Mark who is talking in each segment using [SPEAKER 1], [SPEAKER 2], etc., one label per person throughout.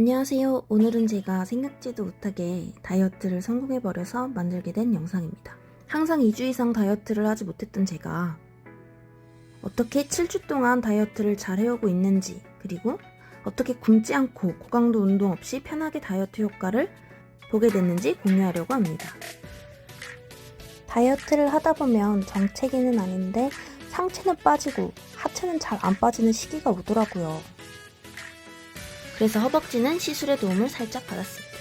[SPEAKER 1] 안녕하세요. 오늘은 제가 생각지도 못하게 다이어트를 성공해버려서 만들게 된 영상입니다. 항상 2주 이상 다이어트를 하지 못했던 제가 어떻게 7주 동안 다이어트를 잘 해오고 있는지 그리고 어떻게 굶지 않고 고강도 운동 없이 편하게 다이어트 효과를 보게 됐는지 공유하려고 합니다. 다이어트를 하다 보면 정체기는 아닌데 상체는 빠지고 하체는 잘 안 빠지는 시기가 오더라고요. 그래서 허벅지는 시술의 도움을 살짝 받았습니다.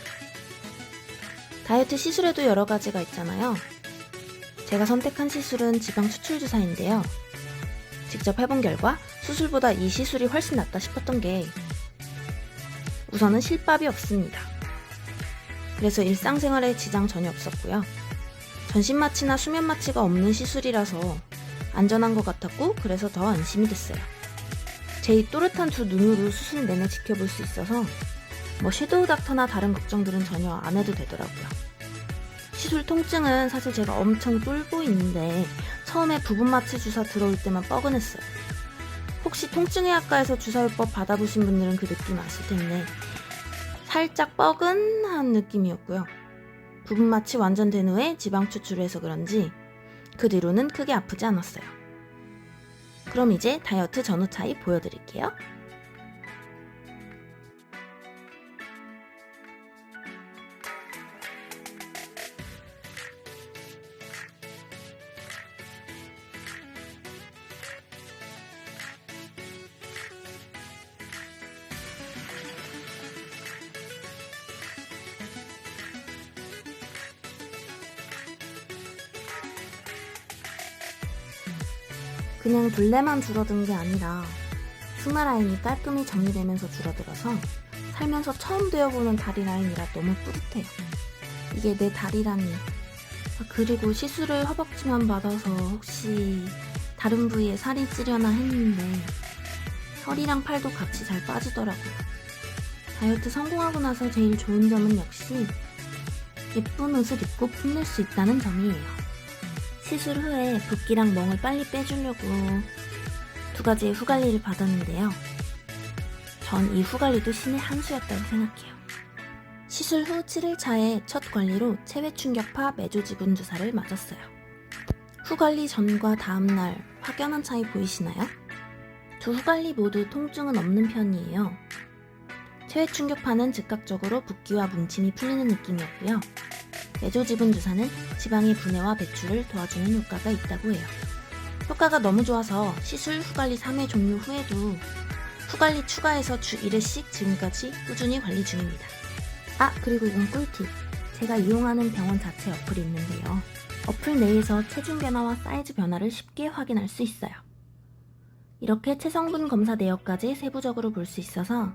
[SPEAKER 1] 다이어트 시술에도 여러 가지가 있잖아요. 제가 선택한 시술은 지방 추출 주사인데요. 직접 해본 결과 수술보다 이 시술이 훨씬 낫다 싶었던 게 우선은 실밥이 없습니다. 그래서 일상생활에 지장 전혀 없었고요. 전신 마취나 수면 마취가 없는 시술이라서 안전한 것 같았고 그래서 더 안심이 됐어요. 제이 또렷한 두 눈으로 수술 내내 지켜볼 수 있어서 뭐 섀도우 닥터나 다른 걱정들은 전혀 안 해도 되더라고요. 시술 통증은 사실 제가 엄청 쫄고 있는데 처음에 부분 마취 주사 들어올 때만 뻐근했어요. 혹시 통증의학과에서 주사요법 받아보신 분들은 그 느낌 아실 텐데 살짝 뻐근한 느낌이었고요. 부분 마취 완전 된 후에 지방 추출을 해서 그런지 그 뒤로는 크게 아프지 않았어요. 그럼 이제 다이어트 전후 차이 보여드릴게요. 그냥 둘레만 줄어든 게 아니라 승마 라인이 깔끔히 정리되면서 줄어들어서 살면서 처음 되어보는 다리 라인이라 너무 뿌듯해요. 이게 내 다리라니. 아, 그리고 시술을 허벅지만 받아서 혹시 다른 부위에 살이 찌려나 했는데 허리랑 팔도 같이 잘 빠지더라고요. 다이어트 성공하고 나서 제일 좋은 점은 역시 예쁜 옷을 입고 뽐낼 수 있다는 점이에요. 시술 후에 붓기랑 멍을 빨리 빼주려고 두 가지의 후관리를 받았는데요. 전 이 후관리도 신의 한 수였다고 생각해요. 시술 후 7일차에 첫 관리로 체외 충격파 매조 지분 주사를 맞았어요. 후관리 전과 다음날 확연한 차이 보이시나요? 두 후관리 모두 통증은 없는 편이에요. 체외 충격파는 즉각적으로 붓기와 뭉침이 풀리는 느낌이었고요. 매조지분 주사는 지방의 분해와 배출을 도와주는 효과가 있다고 해요. 효과가 너무 좋아서 시술 후관리 3회 종료 후에도 후관리 추가해서 주 1회씩 지금까지 꾸준히 관리 중입니다. 아, 그리고 이건 꿀팁. 제가 이용하는 병원 자체 어플이 있는데요. 어플 내에서 체중 변화와 사이즈 변화를 쉽게 확인할 수 있어요. 이렇게 체성분 검사 내역까지 세부적으로 볼 수 있어서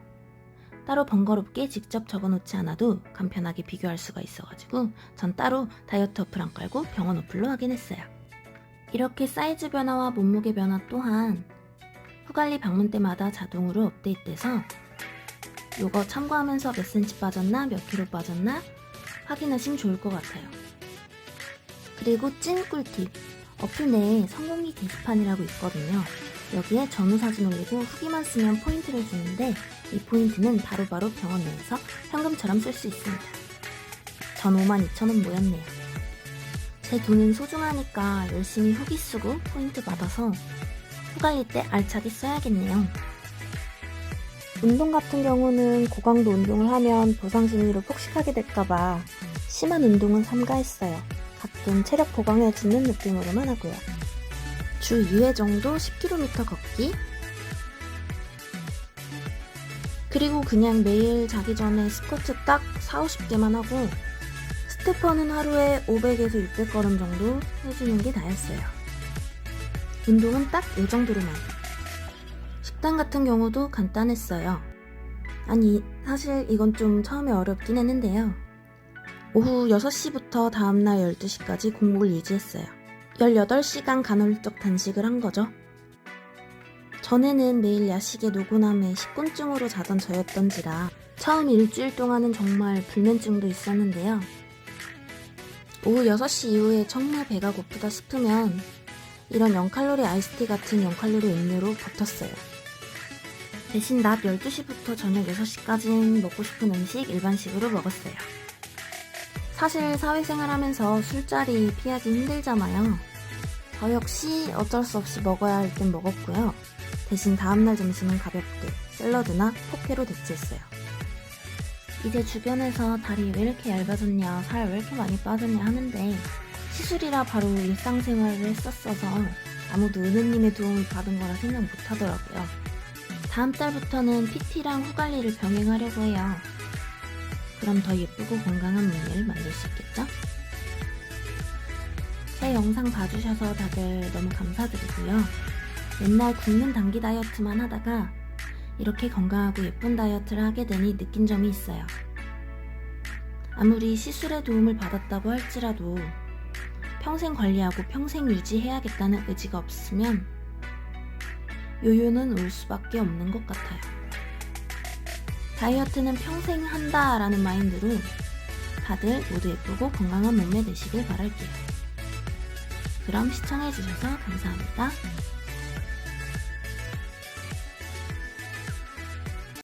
[SPEAKER 1] 따로 번거롭게 직접 적어놓지 않아도 간편하게 비교할 수가 있어가지고 전 따로 다이어트 어플 안 깔고 병원 어플로 확인했어요. 이렇게 사이즈 변화와 몸무게 변화 또한 후관리 방문 때마다 자동으로 업데이트돼서 요거 참고하면서 몇 cm 빠졌나 몇 킬로 빠졌나 확인하시면 좋을 것 같아요. 그리고 찐 꿀팁 어플 내에 성공기 게시판이라고 있거든요. 여기에 전후 사진 올리고 후기만 쓰면 포인트를 주는데 이 포인트는 바로바로 병원 내에서 현금처럼 쓸 수 있습니다. 전 52,000원 모였네요. 제 돈은 소중하니까 열심히 후기 쓰고 포인트 받아서 후갈릴 때 알차게 써야겠네요. 운동 같은 경우는 고강도 운동을 하면 보상 심리로 폭식하게 될까봐 심한 운동은 삼가했어요. 가끔 체력 보강해주는 느낌으로만 하고요. 주 2회 정도 10km 걷기 그리고 그냥 매일 자기 전에 스쿼트 딱 4, 50개만 하고 스테퍼는 하루에 500에서 600걸음 정도 해주는 게 다였어요. 운동은 딱 이 정도로만. 식단 같은 경우도 간단했어요. 아니, 사실 이건 좀 처음에 어렵긴 했는데요. 오후 6시부터 다음날 12시까지 공복을 유지했어요. 18시간 간헐적 단식을 한 거죠. 전에는 매일 야식에 노곤함에 식곤증으로 자던 저였던지라 처음 일주일 동안은 정말 불면증도 있었는데요. 오후 6시 이후에 정말 배가 고프다 싶으면 이런 0칼로리 아이스티 같은 0칼로리 음료로 버텼어요. 대신 낮 12시부터 저녁 6시까지는 먹고 싶은 음식 일반식으로 먹었어요. 사실 사회생활 하면서 술자리 피하기 힘들잖아요. 저 역시 어쩔 수 없이 먹어야 할 땐 먹었고요. 대신 다음날 점심은 가볍게 샐러드나 포케로 대체했어요. 이제 주변에서 다리 왜 이렇게 얇아졌냐, 살 왜 이렇게 많이 빠졌냐 하는데 시술이라 바로 일상생활을 했었어서 아무도 은혜님의 도움을 받은 거라 생각 못 하더라고요. 다음 달부터는 PT랑 후 관리를 병행하려고 해요. 그럼 더 예쁘고 건강한 몸매를 만들 수 있겠죠? 제 영상 봐주셔서 다들 너무 감사드리고요. 맨날 굶는 단기 다이어트만 하다가 이렇게 건강하고 예쁜 다이어트를 하게 되니 느낀 점이 있어요. 아무리 시술의 도움을 받았다고 할지라도 평생 관리하고 평생 유지해야겠다는 의지가 없으면 요요는 올 수밖에 없는 것 같아요. 다이어트는 평생 한다 라는 마인드로 다들 모두 예쁘고 건강한 몸매 되시길 바랄게요. 그럼 시청해주셔서 감사합니다.